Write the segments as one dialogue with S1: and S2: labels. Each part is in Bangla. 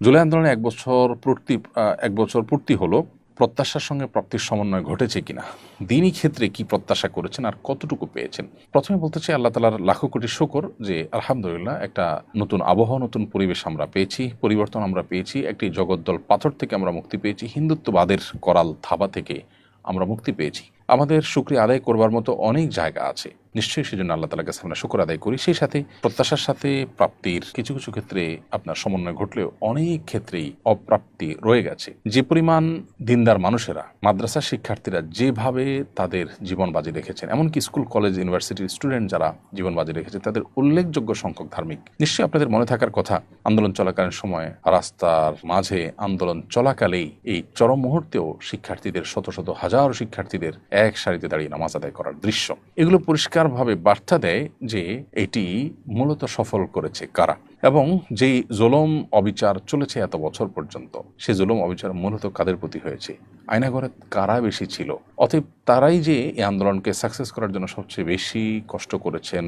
S1: জুলাই আন্দোলনে এক বছর পূর্তি এক বছর পূর্তি হলো, প্রত্যাশার সঙ্গে প্রাপ্তির সমন্বয় ঘটেছে কিনা? দিনই ক্ষেত্রে কি প্রত্যাশা করেছেন আর কতটুকু পেয়েছেন? প্রথমে বলতে চাই আল্লাহ তালার লাখো কোটি শকর যে, আলহামদুলিল্লাহ, একটা নতুন আবহাওয়া, নতুন পরিবেশ আমরা পেয়েছি, পরিবর্তন আমরা পেয়েছি, একটি জগদ্দল পাথর থেকে আমরা মুক্তি পেয়েছি, হিন্দুত্ববাদের করাল থাবা থেকে আমরা মুক্তি পেয়েছি। আমাদের শুক্রিয়া আদায় করবার মতো অনেক জায়গা আছে। নিশ্চয়ই সেজন্য আল্লাহ তালার কাছে আমরা শুকর আদায় করি। সেই সাথে প্রত্যাশার সাথে প্রাপ্তির কিছু কিছু ক্ষেত্রে আপনার সমন্বয় ঘটলেও অনেক ক্ষেত্রেই অপ্রাপ্তি রয়ে গেছে। যে পরিমাণ দিনদার মানুষেরা মাদ্রাসার শিক্ষার্থীরা যেভাবে তাদের জীবন বাজি রেখেছেন, এমনকি স্কুল, কলেজ ইউনিভার্সিটির স্টুডেন্ট যারা জীবন বাজি রেখেছে, তাদের উল্লেখযোগ্য সংখ্যক ধার্মিক। নিশ্চয়ই আপনাদের মনে থাকার কথা, আন্দোলন চলাকালীন সময় রাস্তার মাঝে আন্দোলন চলাকালেই এই চরম মুহূর্তেও শিক্ষার্থীদের, শত শত হাজার শিক্ষার্থীদের এক সারিতে দাঁড়িয়ে নামাজ আদায় করার দৃশ্য। এগুলো পরিষ্কারভাবে বার্তা দেয় যে এটি মূলত সফল করেছে কারা এবং যেই জুলম অবিচার চলেছে এত বছর পর্যন্ত, সে জুলম অবিচার মূলত কাদের প্রতি হয়েছে? আয়নাঘরে কারা বেশি ছিল? অতএব তারাই যে এই আন্দোলনকে সাকসেস করার জন্য সবচেয়ে বেশি কষ্ট করেছেন,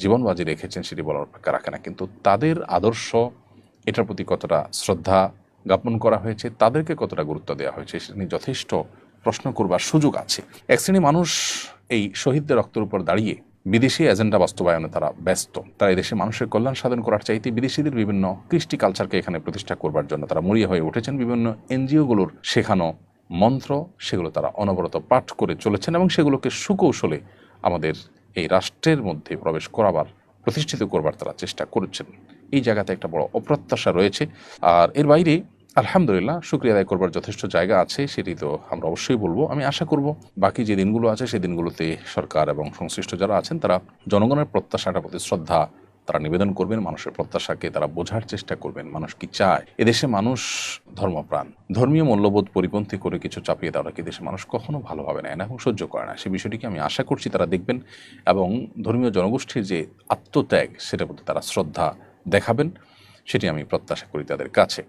S1: জীবন বাজি রেখেছেন সেটি বলার অপেক্ষা রাখে না কিন্তু তাদের আদর্শ, এটার প্রতি কতটা শ্রদ্ধা জ্ঞাপন করা হয়েছে, তাদেরকে কতটা গুরুত্ব দেওয়া হয়েছে, সেটা নিয়ে যথেষ্ট প্রশ্ন করবার সুযোগ আছে। এক শ্রেণি মানুষ এই শহীদদের রক্তের উপর দাঁড়িয়ে বিদেশি এজেন্ডা বাস্তবায়নে তারা ব্যস্ত। তারা এদেশে মানুষের কল্যাণ সাধন করার চাইতে বিদেশিদের বিভিন্ন কৃষ্টি কালচারকে এখানে প্রতিষ্ঠা করবার জন্য তারা মরিয়া হয়ে উঠেছেন। বিভিন্ন এনজিওগুলোর শেখানো মন্ত্র, সেগুলো তারা অনবরত পাঠ করে চলেছেন এবং সেগুলোকে সুকৌশলে আমাদের এই রাষ্ট্রের মধ্যে প্রবেশ করাবার, প্রতিষ্ঠিত করবার তারা চেষ্টা করছেন। এই জায়গাতে একটা বড় অপ্রত্যাশা রয়েছে। আর এর বাইরে আলহামদুলিল্লাহ, শুক্রিয়া আদায় করবার যথেষ্ট জায়গা আছে, সেটি তো আমরা অবশ্যই বলব। আমি আশা করব বাকি যে দিনগুলো আছে, সেই দিনগুলোতে সরকার এবং সংশ্লিষ্ট যারা আছেন, তারা জনগণের প্রত্যাশাটার প্রতি শ্রদ্ধা তারা নিবেদন করবেন, মানুষের প্রত্যাশাকে তারা বোঝার চেষ্টা করবেন, মানুষ কি চায়? এদেশে মানুষ ধর্মপ্রাণ। ধর্মীয় মূল্যবোধ পরিপন্থী করে কিছু চাপিয়ে দেওয়া কি দেশে মানুষ কখনো ভালোভাবে নেয় না এবং সহ্য করে না? সে বিষয়টিকে আমি আশা করছি তারা দেখবেন এবং ধর্মীয় জনগোষ্ঠীর যে আত্মত্যাগ, সেটার প্রতি তারা শ্রদ্ধা দেখাবেন, সেটি আমি প্রত্যাশা করি তাদের কাছে।